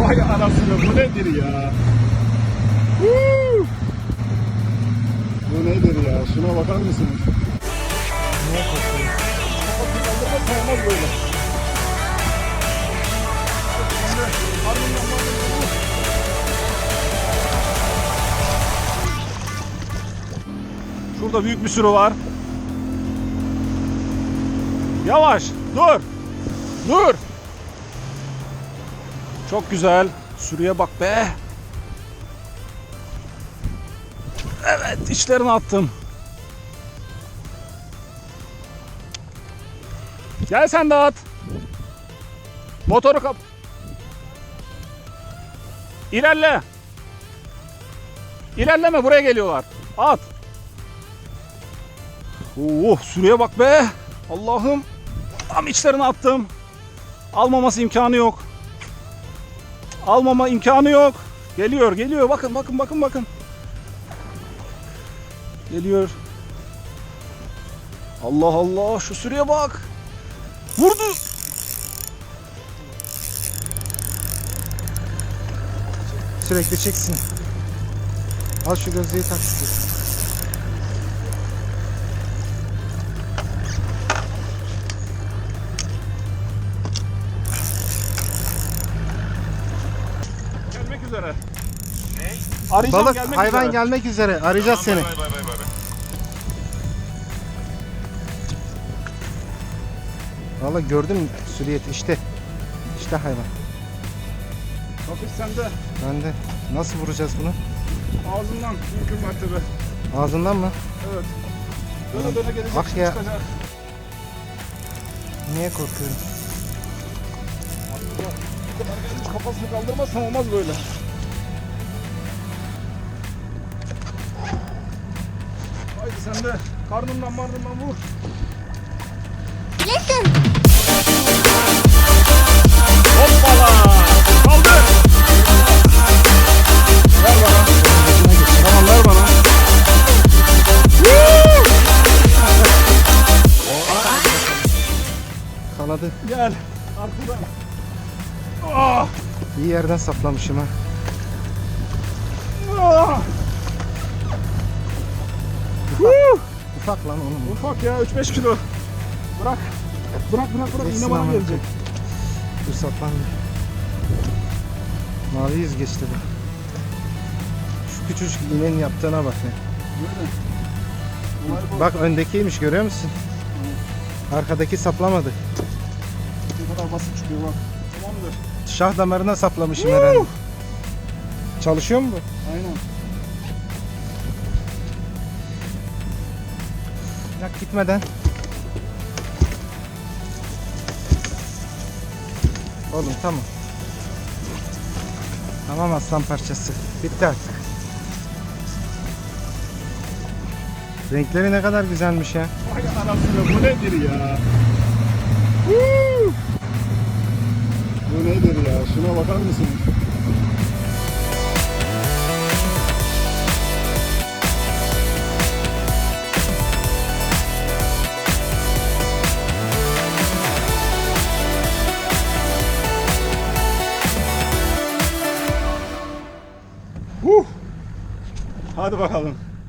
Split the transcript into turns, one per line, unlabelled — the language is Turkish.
Vay anasını bu nedir ya? Huu! Bu nedir ya? Şuna bakar mısınız?
Korkuyorsun?
Kaldırma sayılmaz böyle. Şurada büyük bir sürü var. Yavaş, dur. Dur. Çok güzel. Sürüye bak be. Evet, içlerini attım. Gel sen de at. Motoru kap. İlerle. İlerleme buraya geliyorlar. At. Oh sürüye bak be. Allah'ım. Tam içlerine attım. Almaması imkanı yok. Almama imkanı yok. Geliyor geliyor bakın bakın bakın bakın. Geliyor. Allah Allah şu sürüye bak. Vurdu.
Sürekli çeksin. Al şu gözlüğü tak.
Üzere. Arayacağım
Balık
gelmek
hayvan
üzere.
gelmek üzere. Arayacağız seni. Valla gördüm sürüyet işte. İşte hayvan.
Hafif sende.
Ben de nasıl vuracağız bunu?
Ağzından mümkün mertebe.
Ağzından mı?
Evet. Döne döne gelecek.
Bak ya.
çıkacak.
Niye korkuyorum?
Kafasını kaldırmazsam olmaz böyle. Sen de karnından marnından vur. Hoppala! Kaldır! Ver bana. Tamam ver bana.
Kanadı
Gel. Arkadan. Ah!
iyi yerden saplamışım ha.
Ah! Huh!
Ufak lan onun.
Ufak ya 3-5 kilo. Bırak. Bırak bırak bırak.
Geçsin
Yine bana gelecek.
Dur saplandı. Mavi yüz geçti bu. Şu küçücük iğnenin yaptığına bak ya.
Bu.
Bak öndekiymiş görüyor musun? Arkadaki saplamadı.
Ne kadar basit çıkıyor bak. Tamamdır.
Şah damarına saplamışım herhalde. Çalışıyor mu bu?
Aynen.
Bırak gitmeden. Oğlum tamam. Tamam aslan parçası. Bitti artık. Renkleri ne kadar güzelmiş ya.
Vay anasını bu nedir ya? Huh! Bu nedir ya? Şuna bakar mısın? Hadi bakalım.